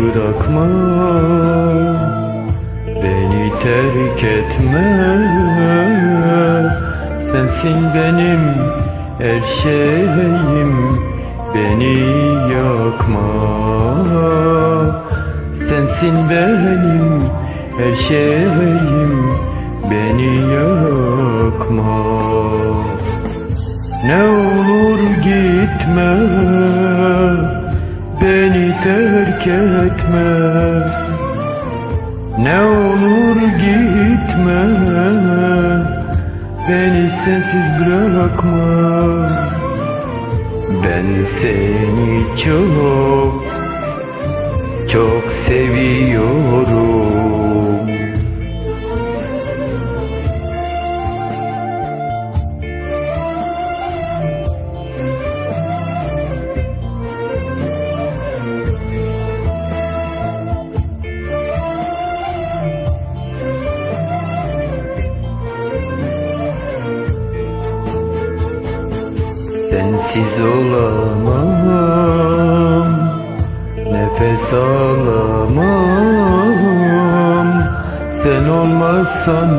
bırakma Beni terk etme. Sensin benim her şeyim Beni yakma. Sensin benim her şeyim Beni yakma. Ne olur gitme terk etme. Ne olur gitme. Beni sensiz bırakma. Ben seni çok Çok seviyorum Sensiz olamam Nefes alamam. Sen olmazsan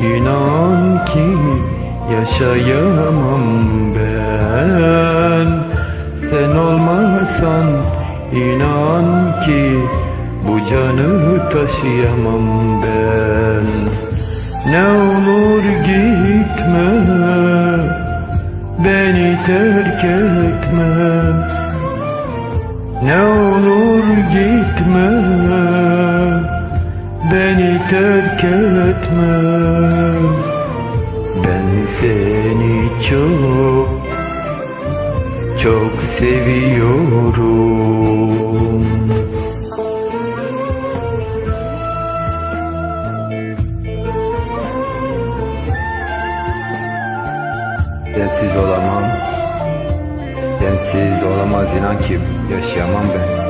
inan ki Yaşayamam ben. Sen olmazsan inan ki Bu canı taşıyamam ben. Ne olur gitme Beni terk etme Ne olur gitme Beni terk etme Ben seni çok Çok seviyorum. Sensiz olamam Sensiz olamaz inan ki yaşayamam ben.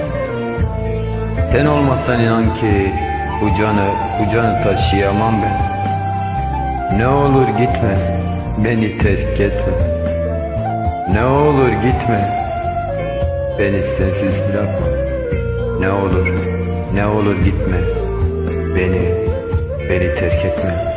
Sen olmazsan inan ki bu canı, bu canı taşıyamam ben. Ne olur gitme, beni terk etme. Ne olur gitme, beni sensiz bırakma. Ne olur, ne olur gitme, beni, beni terk etme